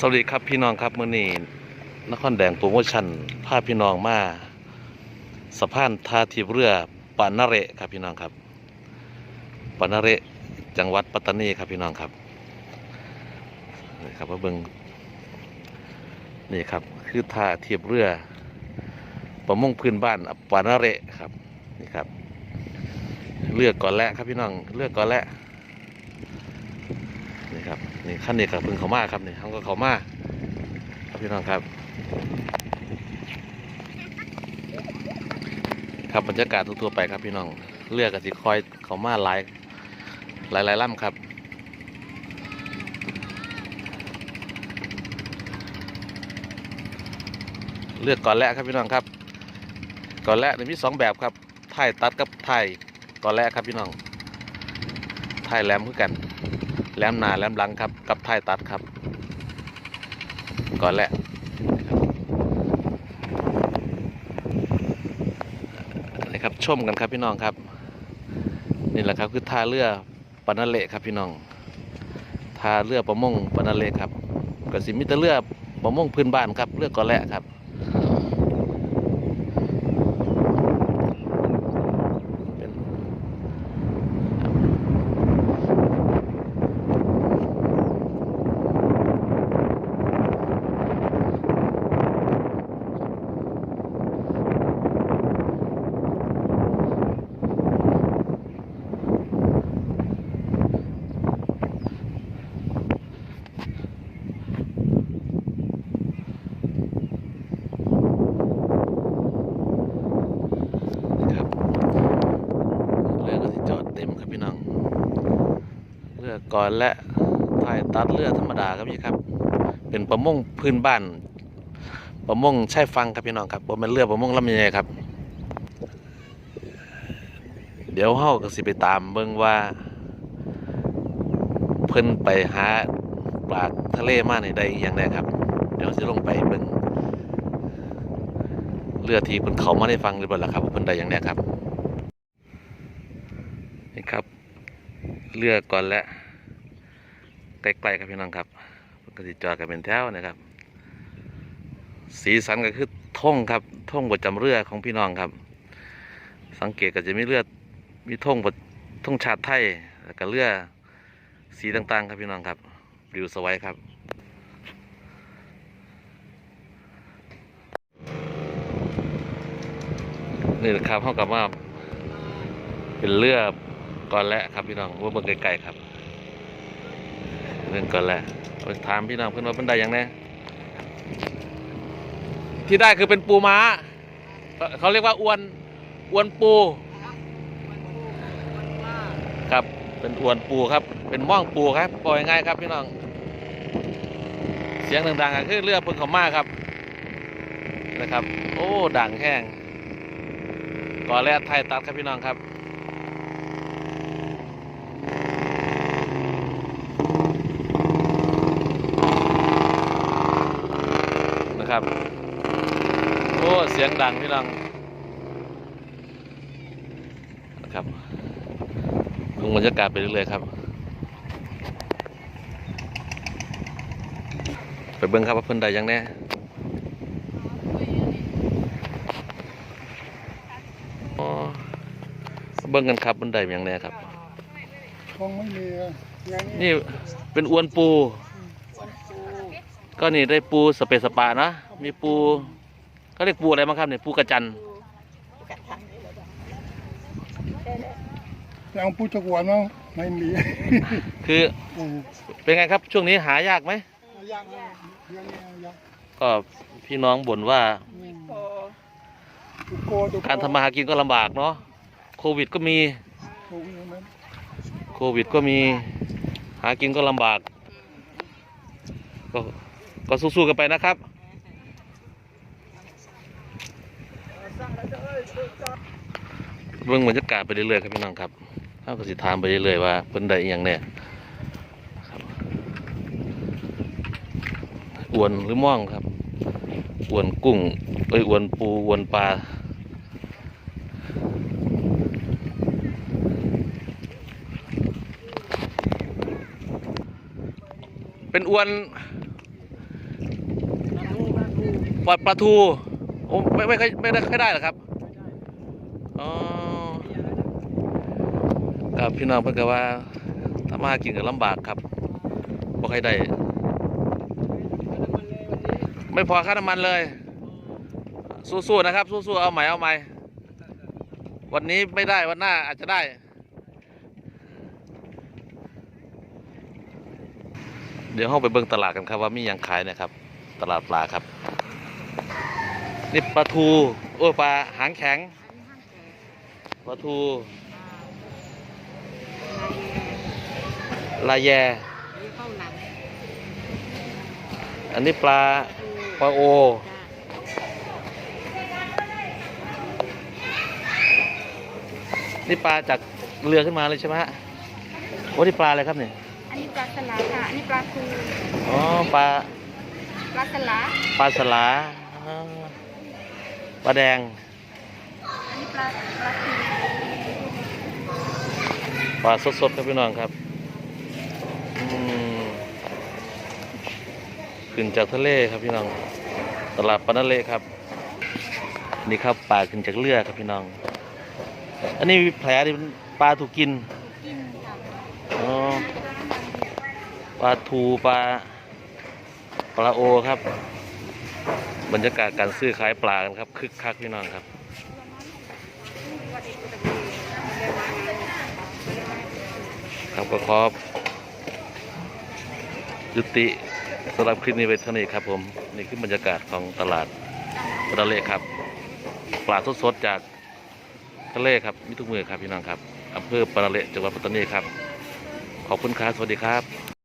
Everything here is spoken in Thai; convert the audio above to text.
สวัสดีครับพี่น้องครับมื้อนี้นครแดงโปรโมชั่นพาพี่น้องมาสะพานท่าทีเรือปานาเรครับพี่น้องครับปานาเรจังหวัดปัตตานีครับพี่น้องครับนี่ครับมาเบิ่งนี่ครับคือท่าเทียบเรือประมงพื้นบ้านปานาเรครับนี่ครับเรือก่อนแล้ครับพี่น้องเรือก่อนแล้ นี่ครับนี่ขั้นนี้กับพึ่งเขามาครับนี่เขาก็เขามาครับพี่น้องครับ ครับบรรยากาศทั่วไปครับพี่น้องเรือกับสิคอยเขามาหลายหลายหลายๆลำครับเลือกก่อนแรกครับพี่น้องครับก่อนแรกมีสองแบบครับถ่ายตัดกับถ่ายก่อนแรกครับพี่น้องถ่ายแหลมคือกัน แหลมหนาแหลมหลังครับ กับท้ายตัดครับ ก่อนแหละนี่ครับชมกันครับพี่น้องครับ นี่แหละครับคือท่าเรือปานาเละครับพี่น้องท่าเรือประมงปานาเละครับก็สิมิตรเรือประมงพื้นบ้านครับเรือก่อนแหละครับเป็น ครับเรือก็สิจอดเต็มครับพี่น้อง เรือก่อนและท้ายตัดเรือธรรมดาครับพี่ครับ เป็นประมงพื้นบ้าน ประมงใช้ฟังครับพี่น้องครับบ่แม่นเรือประมงลำใหญ่ครับ เดี๋ยวเฮาก็สิไปตามเบิ่งว่า เพิ่นไปหาปลาทะเลมาในใดอย่างไรครับ เดี๋ยวสิลงไปเบิ่งเรือที่เพิ่นเขามาได้ฟังหรือเปล่าครับเพิ่นได้อย่างเนี้ยครับนี่ครับ เรือก่อนและใกล้ๆครับพี่น้องครับเพิ่นก็สิจอดกันเป็นแถวนะครับ สีสันก็คือธงครับธงประจำเรือของพี่น้องครับ สังเกตก็จะมีเรือมีธงประธงชาติไทยแล้วก็เรือสีต่างๆ ครับพี่น้องครับวิวสวยครับนี่นะครับเขากับว่าเป็นเรือก่อนและครับพี่น้องว่าเบิ่งไกลๆครับ เรื่องก่อนแหละไปถามพี่น้องเพื่อนว่าเป็นได้ยังไงที่ได้คือเป็นปูม้าเขาเขาเรียกว่าอวนอวนปูครับเป็นอวนปูครับ เป็นม่องปูครับปล่อยง่ายครับพี่น้อง เสียงดังๆคือเรือเพิ่งเขามาครับนะครับ โอ้ดังแห้งก่อแรกไทยตัดครับพี่น้องครับ นะครับ โอ้เสียงดังพี่น้องนะครับดูบรรยากาศไปเรื่อยๆครับ ไปเบิ้งครับว่าเพิ่นใดหยังแน่อ๋อเบิ้งกันครับเพิ่นใดหยังแน่ครับ คงไม่มีอะอย่างนี้นี่เป็นอวนปู ก็นี่ได้ปูสเปซสปานะมีปูเขาเรียกปูอะไรบ้างครับเนี่ยปูกระจันแต่เอาปูจักรวาลมั้งไม่มีคือเออเป็นไงครับช่วงนี้หายากไหมเอายังเอายังเอายังก็พี่น้องบ่นว่าอืมตุกโกตุกโกการทำมาหากินก็ลำบากเนาะโควิดก็มี โควิดนั้นโควิดก็มีหากินก็ลำบากก็ ก็สู้ๆกันไปนะครับเรื่องบรรยากาศไปเรื่อยๆครับพี่น้องครับถ้าก็สิถามไปเรื่อยๆว่าเพิ่นได้อย่างเนี่ยอวนหรือม่องครับอวนกุ้งเอ้ยอวนปูอวนปลาเป็นอวน ปลาปลาทูโอ้ไม่ไม่ค่อยไม่ได้ค่อยได้หรอครับอ๋อกับพี่น้องเพิ่นก็ว่าถ้ามากินก็ลำบากครับบ่ค่อยได้ไม่พอค่าน้ำมันเลย สู้ๆนะครับ สู้ๆเอาใหม่เอาใหม่วันนี้ไม่ได้วันหน้าอาจจะได้เดี๋ยวห้องไปเบิ่งตลาดกันครับว่ามีหยังขายนะครับ ตลาดปลาครับ นี่ปลาทูโอ้ยปลาหางแข็งปลาทูลายแยเข้าหนังอันนี้ปลาปลาโอ นี่ปลาจากเรือขึ้นมาเลยใช่ไหมฮะโอ้นี่ปลาอะไรครับเนี่ย อันนี้ปลาสลาค่ะ อันนี้ปลาทู อ๋อ ปลา ปลาสลา ปลาสลาอ๋อ ปลาแดงอันนี้ปลาปลาทูปลาสดๆครับพี่น้องครับอืมขึ้นจากทะเลครับพี่น้องตลาดปานาเละครับนี่ครับปลาขึ้นจากเรือครับพี่น้อง อันนี้มีแผลที่เป็นปลาถูกกินกินค่ะอ๋อปลาทูปลาปลาโอครับ บรรยากาศการซื้อขายปลากันครับคึกคักพี่น้องครับครับก็ขอยุติสำหรับคลิปนี้ไว้เท่านี้ครับผม นี่คือบรรยากาศของตลาดปลาเละครับ ปลาสดๆจากทะเลครับมีทุกมือครับพี่น้องครับอำเภอปลาเละจังหวัดปัตตานีครับ ขอบคุณครับสวัสดีครับ